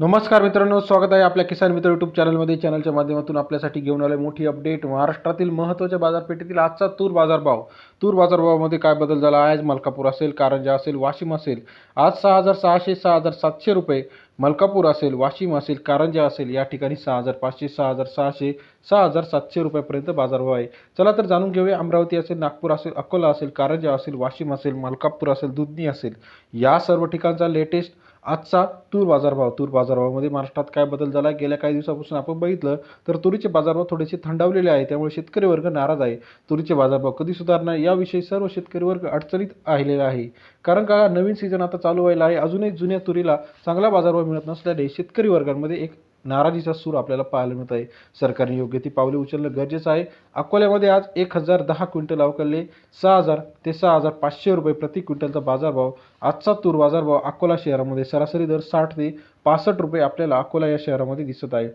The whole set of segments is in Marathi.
नमस्कार मित्रांनो स्वागत आहे आपल्या किसान मित्र यूट्यूब चॅनलमध्ये चॅनलच्या माध्यमातून आपल्यासाठी घेऊन आले मोठी अपडेट महाराष्ट्रातील महत्त्वाच्या बाजारपेठेतील आजचा तूर बाजारभाव. तूर बाजारभावामध्ये काय बदल झाला? आहे आज मलकापूर असेल कारंजा असेल वाशिम असेल. आज सहा हजार सहाशे सहा हजार सातशे रुपये मलकापूर असेल वाशिम असेल कारंजा असेल. या ठिकाणी सहा हजार पाचशे सहा हजार सहाशे सहा हजार सातशे रुपयापर्यंत बाजारभाव आहे. चला तर जाणून घेऊया. अमरावती असेल नागपूर असेल अकोला असेल कारंजा असेल वाशिम असेल मलकापूर असेल दुधनी असेल. या सर्व ठिकाणचा लेटेस्ट आजचा तूर बाजारभाव तूर बाजारभावामध्ये महाराष्ट्रात काय बदल झाला? गेल्या काही दिवसापासून आपण बघितलं तर तुरीचे बाजारभाव थोडेसे थंडावलेले आहे त्यामुळे शेतकरी वर्ग नाराज आहे. तुरीचे बाजारभाव कधी सुधारणार याविषयी सर्व शेतकरी वर्ग अडचणीत आलेला आहे. कारण का? नवीन सीझन आता चालू व्हायला आहे. अजूनही जुन्या तुरीला चांगला बाजारभाव मिळत नसल्याने शेतकरी वर्गांमध्ये एक नाराजीचा सूर आपल्याला पाहायला मिळत आहे. सरकारने योग्य ती पावले उचलणं गरजेचं आहे. अकोल्यामध्ये आज एक हजार दहा क्विंटल अवकलले सहा हजार ते सहा हजार पाचशे रुपये प्रति क्विंटलचा बाजारभाव. आजचा तूर बाजारभाव अकोला शहरामध्ये सरासरी दर साठ ते पासष्ट रुपये आपल्याला अकोला या शहरामध्ये दिसत आहे.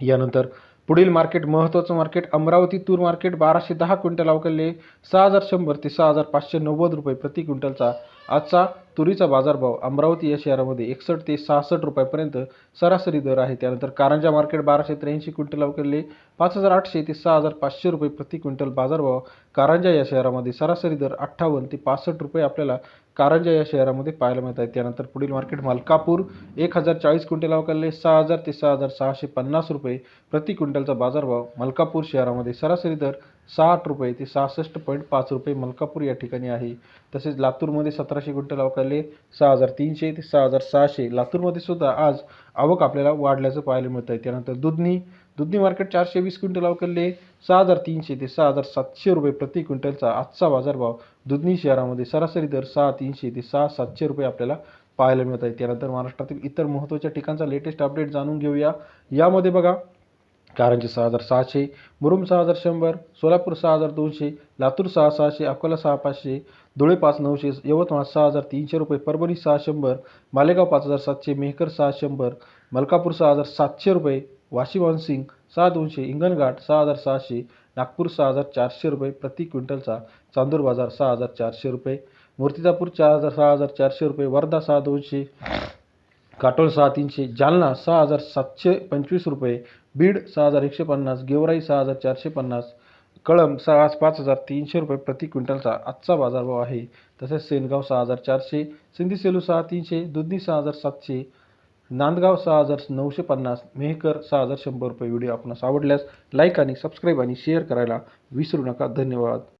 यानंतर पुढील मार्केट महत्त्वाचं मार्केट अमरावती तूर मार्केट बाराशे दहा क्विंटल अवकलले सहा हजार शंभर ते सहा हजार पाचशे नव्वद रुपये प्रति क्विंटलचा. आजचा तुरीचा बाजारभाव अमरावती या शहरामध्ये एकसष्ट ते सहासष्ट रुपयापर्यंत सरासरी दर आहे. त्यानंतर कारंजा मार्केट बाराशे त्र्याऐंशी क्विंटल अवकलले पाच हजार आठशे ते सहा हजार पाचशे रुपये प्रति क्विंटल बाजारभाव. कारंजा या शहरामध्ये सरासरी दर अठ्ठावन्न ते पासष्ट रुपये आपल्याला कारंजा या शहरामध्ये पाहायला मिळत आहे त्यानंतर पुढील मार्केट मलकापूर एक हजार चाळीस क्विंटल अवकलले सहा हजार ते सहा हजार सहाशे पन्नास रुपये प्रति क्विंटलचा बाजारभाव. मलकापूर शहरामध्ये सरासरी दर साठ रुपये ते सहासष्ट पॉईंट पाच रुपये मलकापूर या ठिकाणी आहे. तसेच लातूरमध्ये सतराशे क्विंटल अवकाले सहा हजार तीनशे ते सहा हजार सहाशे. लातूरमध्ये सुद्धा आज आवक आपल्याला वाढल्याचं पाहायला मिळत आहे त्यानंतर दुधनी दुधनी मार्केट चारशे वीस क्विंटल अवकलले सहा हजार तीनशे ते सहा हजार सातशे रुपये प्रति क्विंटलचा आजचा बाजारभाव दुधनी शहरामध्ये सरासरी दर सहा तीनशे ते सहा सातशे रुपये आपल्याला पाहायला मिळत आहे त्यानंतर महाराष्ट्रातील इतर महत्त्वाच्या ठिकाणचा लेटेस्ट अपडेट जाणून घेऊया. यामध्ये बघा कारंजी सहा हजार सहाशे मुरुम सहा हजार शंभर सोलापूर सहा हजार दोनशे लातूर सहा सहाशे अकोला सहा पाचशे धुळे पाच नऊशे यवतमाळ सहा हजार तीनशे रुपये परभणी सहा शंभर मालेगाव पाच हजार सातशे मेहकर सहा शंभर मलकापूर सहा हजार सातशे रुपये वाशिम सिंग सहा दोनशे हिंगणघाट सहा हजार सहाशे नागपूर सहा हजार चारशे रुपये प्रति क्विंटलचा चांदूर बाजार सहा हजार चारशे रुपये मूर्तिजापूर चार हजार सहा हजार चारशे रुपये वर्धा सहा दोनशे काटोल सहा तीनशे जालना सहा हजार सातशे पंचवीस रुपये बीड सहा हजार एकशे पन्नास गेवराई सहा हजार चारशे पन्नास कळंब सहा पाच हजार तीनशे रुपये प्रति क्विंटलचा आजचा बाजारभाव आहे. तसेच सेनगाव सहा हजार चारशे सिंधी सेलू सहा तीनशे दुधनी सहा हजार सातशे नांदगाव सहा हजार नऊशे पन्नास मेहकर सहा हजार शंभर रुपये व्हिडिओ आपणास आवडल्यास लाईक आणि सबस्क्राईब आणि शेअर करायला विसरू नका. धन्यवाद.